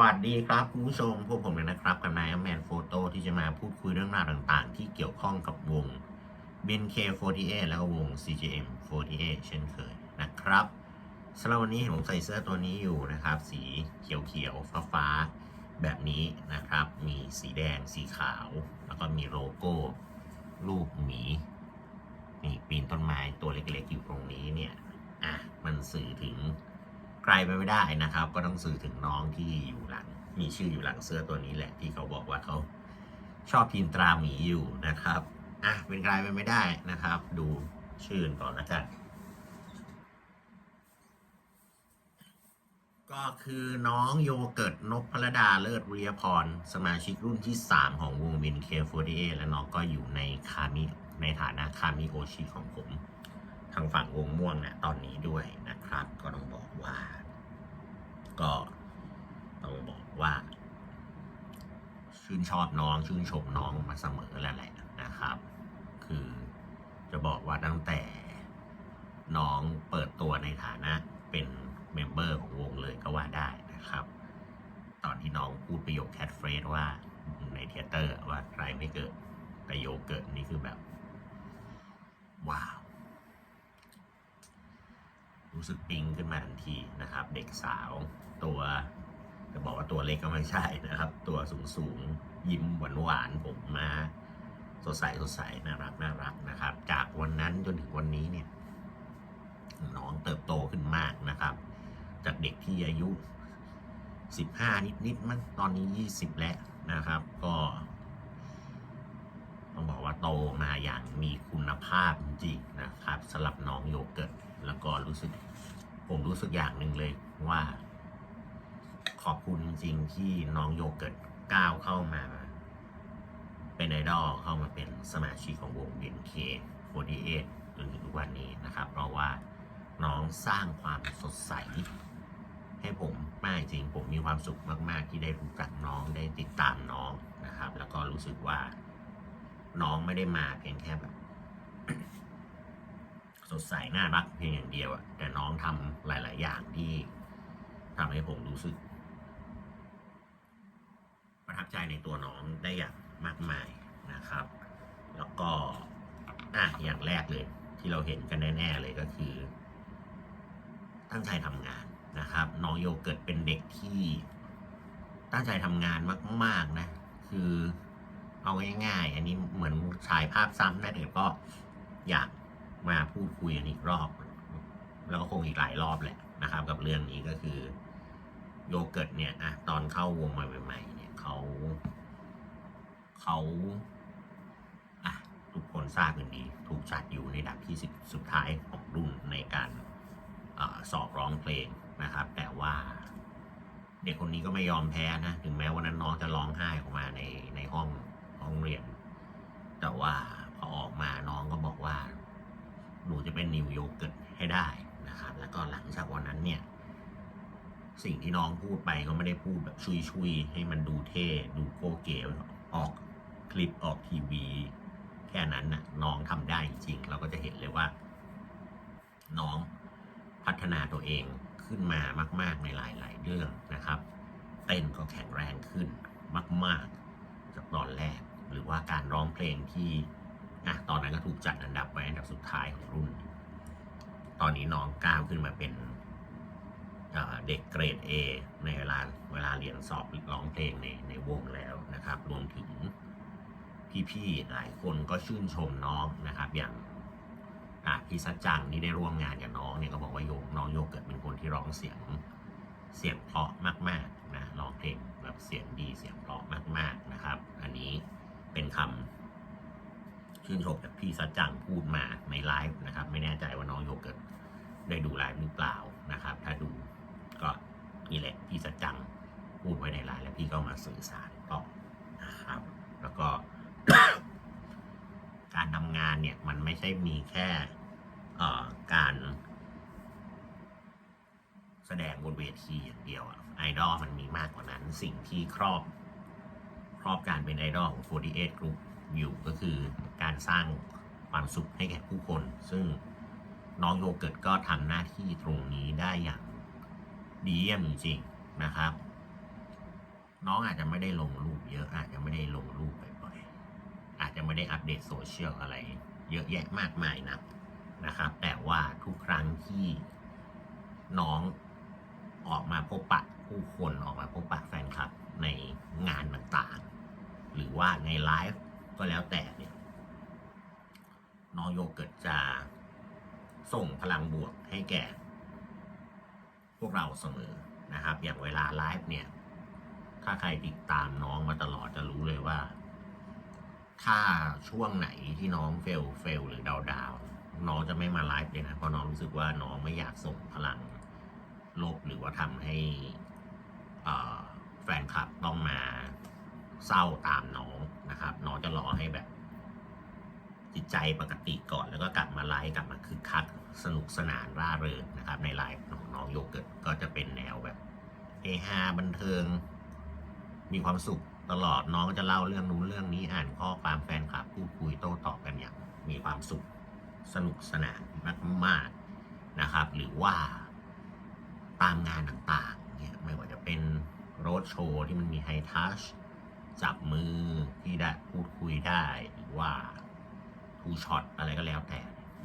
วัสดีครับคุณผู้ชมพวกผมเลยนะครับกับนายแมนโฟโต้ที่จะมาพูดคุยเรื่องราวต่างๆ ที่เกี่ยวข้องกับวง BNK48 แล้วก็วง CGM48 เช่นเคยนะครับสำหรับวันนี้ผมใส่เสื้อตัวนี้อยู่นะครับ สีเขียวๆฟ้าๆแบบนี้นะครับ มีสีแดงสีขาว แล้วก็มีโลโก้รูปหมีนี่ปีนต้นไม้ตัวเล็กๆอยู่ตรงนี้เนี่ยอะมันสื่อถึง ไกลไปไม่ได้นะครับ ก็ต้องสื่อถึงน้องที่อยู่หลัง มีชื่ออยู่หลังเสื้อตัวนี้แหละ ที่เขาบอกว่าเขาชอบทีมตราหมีอยู่นะครับอะเป็นไกลไปไม่ได้นะครับ ดูชื่อก่อนละกันก็คือน้องโยเกิร์ตนพพลดาเลิศวิริยพร สมาชิกรุ่นที่ 3 ของวงวินเคฟเอและน้องก็อยู่ในคามิในฐานะคามิโอชิของผม ทางฝั่งวงม่วงนะตอนนี้ด้วยนะครับ ก็ต้องบอกว่า ก็ต้องบอกว่า ชื่นชอบน้องชื่นชมน้องมาเสมอแล้วแหละนะครับ คือจะบอกว่าตั้งแต่น้องเปิดตัวในฐานะเป็นเมมเบอร์ของวงเลยก็ว่าได้นะครับ ตอนที่น้องพูดประโยคแคทเฟรสว่าในเทเตอร์ว่าใครไม่เกิดแต่โยคเกิดนี่คือแบบ ว้าว รู้สึกปิ๊งขึ้นมาทันทีนะครับ เด็กสาวตัว จะบอกว่าตัวเล็กก็ไม่ใช่นะครับ ตัวสูงสูงยิ้มหวานหวานผมมาสดใสสดใสน่ารักน่ารักนะครับ จากวันนั้นจนถึงวันนี้เนี่ย น้องเติบโตขึ้นมากนะครับ จากเด็กที่อายุ 15 นิดๆมันตอนนี้ 20 แล้วนะครับ ก็ต้องบอกว่าโตมาอย่างมีคุณภาพจริงนะครับสำหรับน้องโยเกิร์ตแล้วก็รู้สึก ผมรู้สึกอย่างหนึ่งเลยว่า ขอบคุณจริงๆที่น้องโยเกิร์ตก้าวเข้ามา เป็นไอดอลเข้ามาเป็นสมาชิกของวง BNK48 จนถึงทุกวันนี้นะครับ เพราะว่าน้องสร้างความสดใส ให้ผมมากจริงผมมีความสุขมากๆ ที่ได้รู้จักน้องได้ติดตามน้องนะครับ แล้วก็รู้สึกว่า น้องไม่ได้มาเพียงแค่แบบสดใสน่ารักเพียงอย่างเดียวอะแต่น้องทำหลาย ๆ อย่างที่ทำให้ผมรู้สึก ประทับใจในตัวน้องได้อย่างมากมายนะครับ แล้วก็อะอย่างแรกเลย ที่เราเห็นกันแน่ ๆ เลยก็คือ ตั้งใจทำงานนะครับ น้องโยเกิร์ตเป็นเด็กที่ตั้งใจทำงานมาก ๆ นะ คือเอาง่ายๆ อันนี้เหมือนฉายภาพซ้ำนะเดี๋ยวก็อยากมาพูดคุยกันอีกรอบ แล้วก็คงอีกหลายรอบแหละนะครับ กับเรื่องนี้ก็คือ โยเกิร์ตเนี่ยอะตอนเข้าวงมาใหม่ ๆ เขาอะทุกคนทราบกันดีถูกจัดอยู่ในดับที่สิบสุดท้ายของรุ่นในการอสอบร้องเพลงนะครับ แต่ว่าเด็กคนนี้ก็ไม่ยอมแพ้นะ ถึงแม้วันนั้นน้องจะร้องไห้ออกมาในในห้องห้องเรียน แต่ว่าพอออกมาน้องก็บอกว่า หนูจะเป็นนิวโยเกิร์ตให้ได้นะครับ แล้วก็หลังจากวันนั้นเนี่ย สิ่งที่น้องพูดไปก็ไม่ได้พูดแบบชุยๆให้มันดูเท่ ดูโกเก๋ออก คลิปออกทีวี แค่นั้นน่ะน้องทำได้จริง เราก็จะเห็นเลยว่า น้องพัฒนาตัวเองขึ้นมามากๆในหลายๆเรื่องนะครับ เต้นก็แข็งแรงขึ้นมาก ๆ จากตอนแรก หรือว่าการร้องเพลงที่อะตอนนั้นก็ถูกจัดอันดับไว้อันดับสุดท้ายของรุ่น ตอนนี้น้องก้าวขึ้นมาเป็นเด็กเกรด A ในเวลาเวลาเรียนสอบร้องเพลงในในวงแล้วนะครับ รวมถึง พี่ๆหลายคนก็ชื่นชมน้องนะครับ อย่างอะพี่สัจจังนี่ได้ร่วมงานกับน้องเนี่ยก็บอกว่าโยกน้องโยเกิดเป็นคนที่ร้องเสียงเสียงเพราะมากๆนะร้องเพลงแบบเสียงดีเสียงเพราะมาก ๆนะครับ อันนี้เป็นคำชื่นชมจากพี่สัจจังพูดมาในไลฟ์นะครับ ไม่แน่ใจว่าน้องโยเกิร์ตได้ดูไลฟ์หรือเปล่านะครับ ถ้าดูก็นี่แหละพี่สัจจังพูดไว้ในไลน์แล้วพี่ก็มาสื่อสารต่อนะครับ แล้วก็ งานเนี่ยมันไม่ใช่มีแค่การแสดงบนเวทีอย่างเดียวอะไอดอลมันมีมากกว่านั้นสิ่งที่ครอบครอบการเป็นไอดอลของ48 Group อยู่ก็คือการสร้างความสุขให้แก่ผู้คน ซึ่งน้องโยเกิร์ตก็ทำหน้าที่ตรงนี้ได้อย่างดีเยี่ยมจริงๆนะครับ น้องอาจจะไม่ได้ลงรูปเยอะอาจจะไม่ได้ลงรูปบ่อยๆ อาจจะไม่ได้อัปเดตโซเชียลอะไร เยอะแยะมากมายนะนะครับ แต่ว่าทุกครั้งที่น้องออกมาพบปะผู้คนออกมาพบปะแฟนคลับในงานต่างๆ หรือว่าในไลฟ์ก็แล้วแต่เนี่ยน้องโยเกิร์ตจะส่งพลังบวกให้แก่ พวกเราเสมอนะครับ อย่างเวลาไลฟ์เนี่ย ถ้าใครติดตามน้องมาตลอดจะรู้เลยว่า ถ้าช่วงไหนที่น้องเฟลเฟลหรือดาวดาวน้องจะไม่มาไลฟ์เลยนะ เพราะน้องรู้สึกว่าน้องไม่อยากส่งพลังลบหรือว่าทำให้แฟนคลับต้องมาเศร้าตามน้องนะครับ น้องจะรอให้แบบ จิตใจปกติก่อนแล้วก็กลับมาไลฟ์กลับมาคึกคักสนุกสนานร่าเริงนะครับ ในไลฟ์ของน้องโยเกิร์ตก็จะเป็นแนวแบบเฮฮาบันเทิง มีความสุข ตลอดน้องจะเล่าเรื่องนู้นเรื่องนี้อ่านข้อความแฟนคลับพูดคุยโต้ตอบกันอย่างมีความสุขสนุกสนานมากๆนะครับ หรือว่าตามงานต่างๆเนี่ยไม่ว่าจะเป็นโรดโชว์ที่มันมีไฮทัชจับมือที่ได้พูดคุยได้หรือว่าทูช็อตอะไรก็แล้วแต่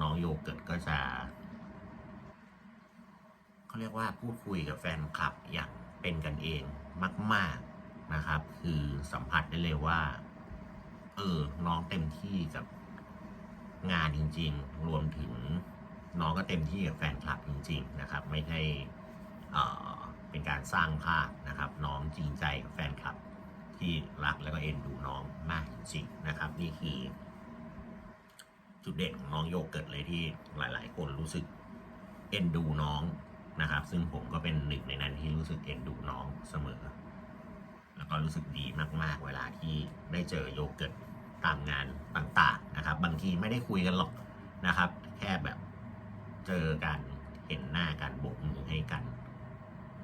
น้องโยเกิร์ตก็จะเขาเรียกว่าพูดคุยกับแฟนคลับอย่างเป็นกันเองมาก ๆ นะครับ คือสัมผัสได้เลยว่า เออ น้องเต็มที่กับงานจริง ๆ รวมถึงน้องก็เต็มที่กับแฟนคลับจริง ๆ นะครับ ไม่ใช่เออเป็นการสร้างภาพนะครับ น้องจริงใจกับแฟนคลับ ที่รักแล้วก็เอ็นดูน้องมากจริงๆนะครับ นี่คือ จุดเด่นของน้องโยเกิร์ตเลยที่หลาย ๆ คนรู้สึกเอ็นดูน้องนะครับ ซึ่งผมก็เป็นหนึ่งในนั้นที่รู้สึกเอ็นดูน้องเสมอ แล้วก็รู้สึกดีมากๆ เวลาที่ได้เจอโยเกิร์ตตามงานต่างๆนะครับ บางทีไม่ได้คุยกันหรอกนะครับ แค่แบบเจอกันเห็นหน้ากันโบกมือให้กัน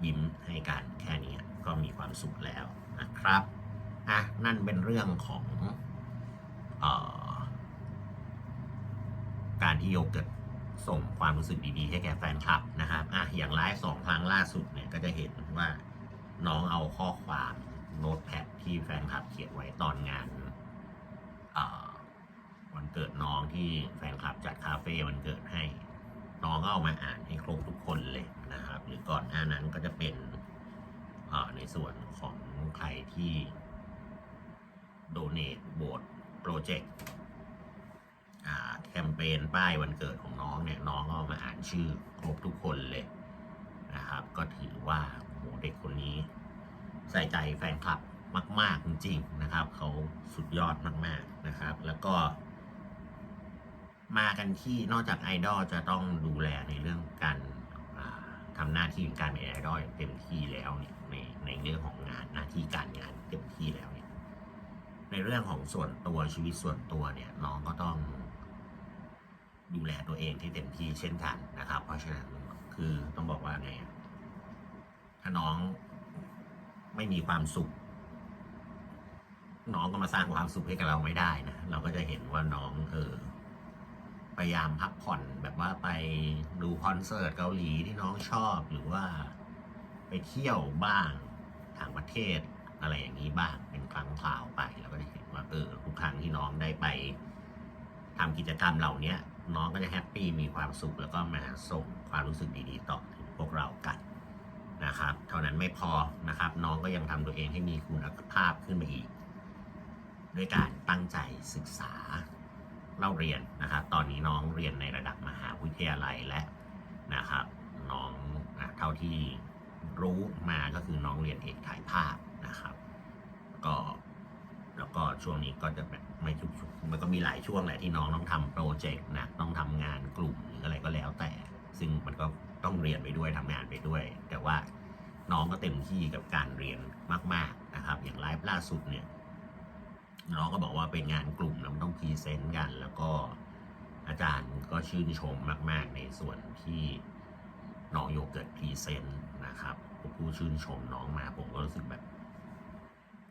ยิ้มให้กันแค่นี้ก็มีความสุขแล้วนะครับอะนั่นเป็นเรื่องของออการที่โยเกิร์ตส่งความรู้สึกดีๆ ให้แก่แฟนคลับนะครับอะอย่างไลฟ์สองครั้งล่าสุดเนี่ยก็จะเห็นว่าน้องเอาข้อความ โน้ตแพดที่แฟนคลับเขียนไว้ตอนงานวันเกิดน้องที่แฟนคลับจัดคาเฟ่วันเกิดให้ น้องก็เอามาอ่านให้ครบทุกคนเลยนะครับ หรือก่อนหน้านั้นก็จะเป็นในส่วนของใครที่ donate โบสโปรเจกต์แคมเปญป้ายวันเกิดของน้องเนี่ยน้องก็เอามาอ่านชื่อครบทุกคนเลยนะครับ ก็ถือว่าโหเด็กคนนี้ ใส่ใจแฟนคลับมาก ๆ จริง ๆ นะครับ เขาสุดยอดมาก ๆ นะครับ แล้วก็ มากันที่นอกจากไอดอลจะต้องดูแลในเรื่องการทำหน้าที่การเป็นไอดอลเต็มที่แล้วเนี่ยในในเรื่องของงานหน้าที่การงานเต็มที่แล้วเนี่ยในเรื่องของส่วนตัวชีวิตส่วนตัวเนี่ยน้องก็ต้องดูแลตัวเองที่เต็มที่เช่นกันนะครับ เพราะฉะนั้นคือต้องบอกว่าไงถ้าน้อง ไม่มีความสุข น้องก็มาสร้างความสุขให้กับเราไม่ได้นะเราก็จะเห็นว่าน้องเออพยายามพักผ่อนแบบว่าไปดูคอนเสิร์ตเกาหลีที่น้องชอบหรือว่าไปเที่ยวบ้างต่างประเทศอะไรอย่างนี้บ้างเป็นครั้งคราวไปเราก็จะเห็นว่าเออทุกครั้งที่น้องได้ไปทำกิจกรรมเหล่านี้น้องก็จะแฮปปี้มีความสุขแล้วก็มาส่งความรู้สึกดีๆต่อถึงพวกเรากัน นะครับ เท่านั้นไม่พอนะครับ น้องก็ยังทำตัวเองให้มีคุณภาพขึ้นมาอีก ด้วยการตั้งใจศึกษาเล่าเรียนนะครับ ตอนนี้น้องเรียนในระดับมหาวิทยาลัยและนะครับ น้องอะเท่าที่รู้มาก็คือน้องเรียนเอกถ่ายภาพนะครับ ก็แล้วก็ช่วงนี้ก็จะแบบไม่ทุกช่วงมันก็มีหลายช่วงแหละที่น้องต้องทำโปรเจกต์หนะต้องทำงานกลุ่มหรืออะไรก็แล้วแต่ ซึ่งมันก็ต้องเรียนไปด้วยทำงานไปด้วย แต่ว่าน้องก็เต็มที่กับการเรียนมาก ๆนะครับ อย่างไลฟ์ล่าสุดเนี่ยน้องก็บอกว่าเป็นงานกลุ่มแล้วต้องพรีเซนต์กัน แล้วก็อาจารย์ก็ชื่นชมมาก ๆ ในส่วนที่น้องโยเกิร์ตพรีเซนต์นะครับผู้ชื่นชมน้องมาผมก็รู้สึกแบบ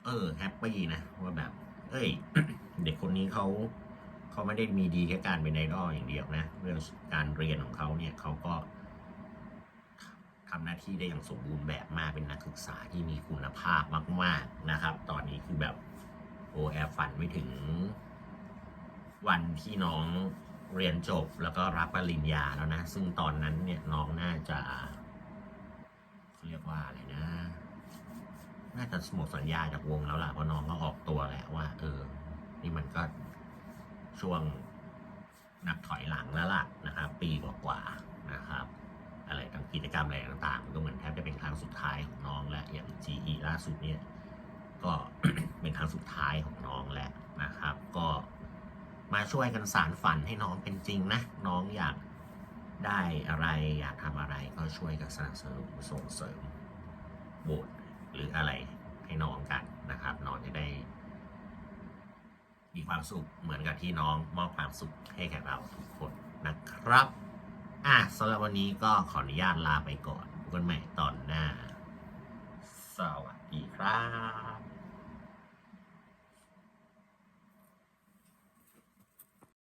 เออแฮปปี้นะว่าแบบ เอ้ย เด็กคนนี้เขา เขาไม่ได้มีดีแค่การเป็นไอดอลอย่างเดียวนะ เรื่องการเรียนของเขาเนี่ยเขาก็ทำหน้าที่ได้อย่างสมบูรณ์แบบมากเป็นนักศึกษาที่มีคุณภาพมาก ๆนะครับ ตอนนี้คือแบบโอแอบฝันไม่ถึง วันที่น้องเรียนจบแล้วก็รับปริญญาแล้วนะ ซึ่งตอนนั้นเนี่ยน้องน่าจะเรียกว่าอะไรนะ น่าจะหมดสัญญาจากวงแล้วล่ะเพราะน้องก็ออกตัวแหละว่า เออ นี่มันก็ ช่วงนับถอยหลังแล้วล่ะนะครับ ปีกว่าๆนะครับ อะไรต่างกิจกรรมอะไรต่างๆมันก็เหมือนแทบจะเป็นครั้งสุดท้ายของน้องและอย่าง GE ล่าสุดเนี่ยก็เป็นครั้งสุดท้ายของน้องแล้วนะครับ ก็มาช่วยกันสารฝันให้น้องเป็นจริงนะ น้องอยากได้อะไรอยากทำอะไรก็ช่วยกันสนับสนุนส่งเสริมโหวตหรืออะไรให้น้องกันนะครับ น้องจะได้ มีความสุขเหมือนกับที่น้องมอบความสุขให้แก่เราทุกคนนะครับ อะสำหรับวันนี้ก็ขออนุญาตลาไปก่อนพบกันใหม่ตอนหน้า สวัสดีครับ